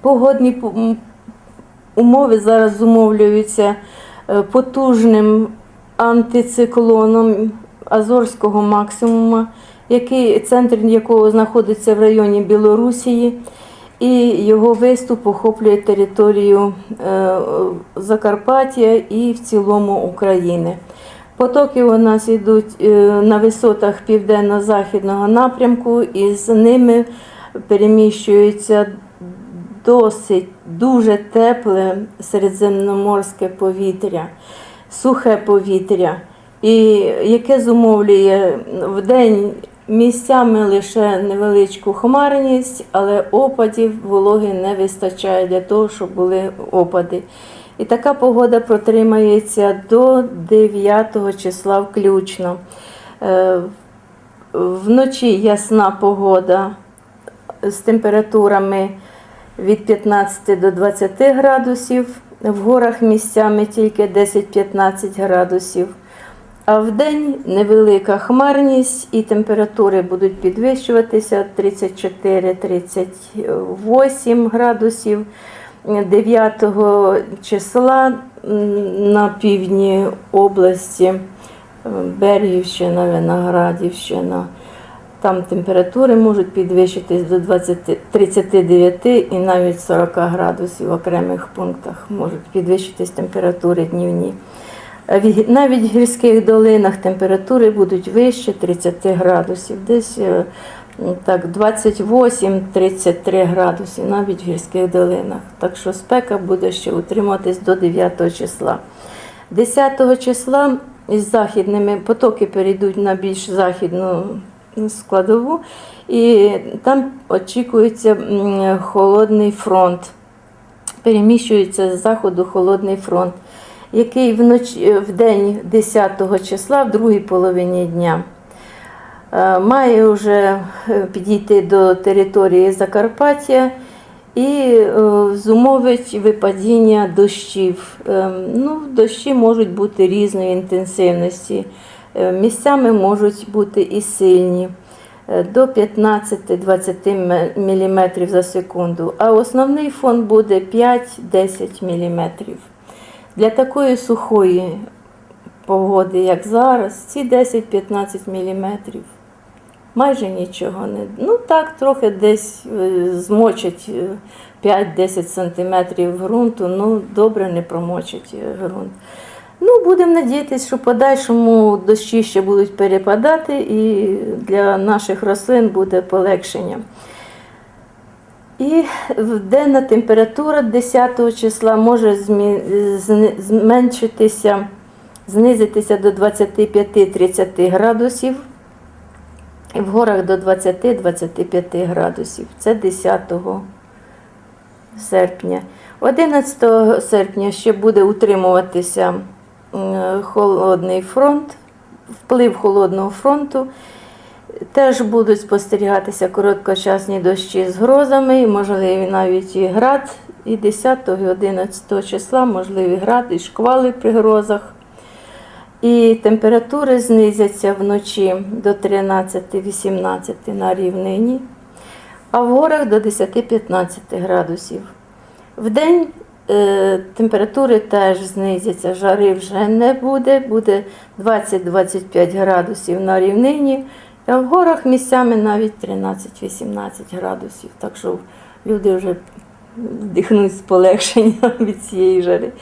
Погодні умови зараз зумовлюються е, потужним антициклоном Азорського максимума, який, центр якого знаходиться в районі Білорусії, і його виступ охоплює територію е, Закарпаття і в цілому України. Потоки у нас йдуть е, на висотах південно-західного напрямку, і з ними переміщується досить дуже тепле середземноморське повітря, сухе повітря, і яке зумовлює в день місцями лише невеличку хмарність, але опадів вологи не вистачає для того, щоб були опади. І така погода протримається до 9 числа включно. Е, Вночі ясна погода з температурами від 15 до 20 градусів, в горах місцями тільки 10-15 градусів. А в день невелика хмарність і температури будуть підвищуватися 34-38 градусів. 9 числа на півдні області е, Бергівщина, Виноградівщина. Там температури можуть підвищитись до 20, 39 і навіть 40 градусів в окремих пунктах можуть підвищитись температури днівні. Навіть в гірських долинах температури будуть вище 30 градусів, десь е, так 28-33 градуси, навіть в гірських долинах. Так що спека буде ще утримуватись до 9 числа. 10 числа із західними потоки перейдуть на більш західну складову, і там очікується холодний фронт. Переміщується з заходу холодний фронт, який вночі, в день 10 числа, в другій половині дня, е, має вже е, підійти до території Закарпаття і е, зумовить випадіння дощів. Е, Ну, дощі можуть бути різної інтенсивності, Е, місцями можуть бути і сильні. е, До 15-20 мм за секунду, а основний фон буде 5-10 мм. Для такої сухої погоди, як зараз, ці 10-15 мм майже нічого не. Ну так, трохи десь е, змочить е, 5-10 см ґрунту, ну добре не промочить е, ґрунт. Ну, будемо надіятися, що в подальшому дощі ще будуть перепадати і для наших рослин буде полегшення. І денна температура 10 числа може зменшитися, знизитися до 25-30 градусів, і в горах до 20-25 градусів. Це 10 серпня. 11 серпня ще буде утримуватися холодний фронт, вплив холодного фронту. Теж будуть спостерігатися короткочасні дощі з грозами, і можливі навіть і град. І 10 і 11 числа можливі град і шквали при грозах. І температури знизяться вночі до 13-18 на рівнині, а в горах до 10-15 градусів. Вдень е, температури теж знизяться, жари вже не буде, буде 20-25 градусів на рівнині, а в горах місцями навіть 13-18 градусів. Так що люди вже вдихнуть з полегшенням від цієї жари.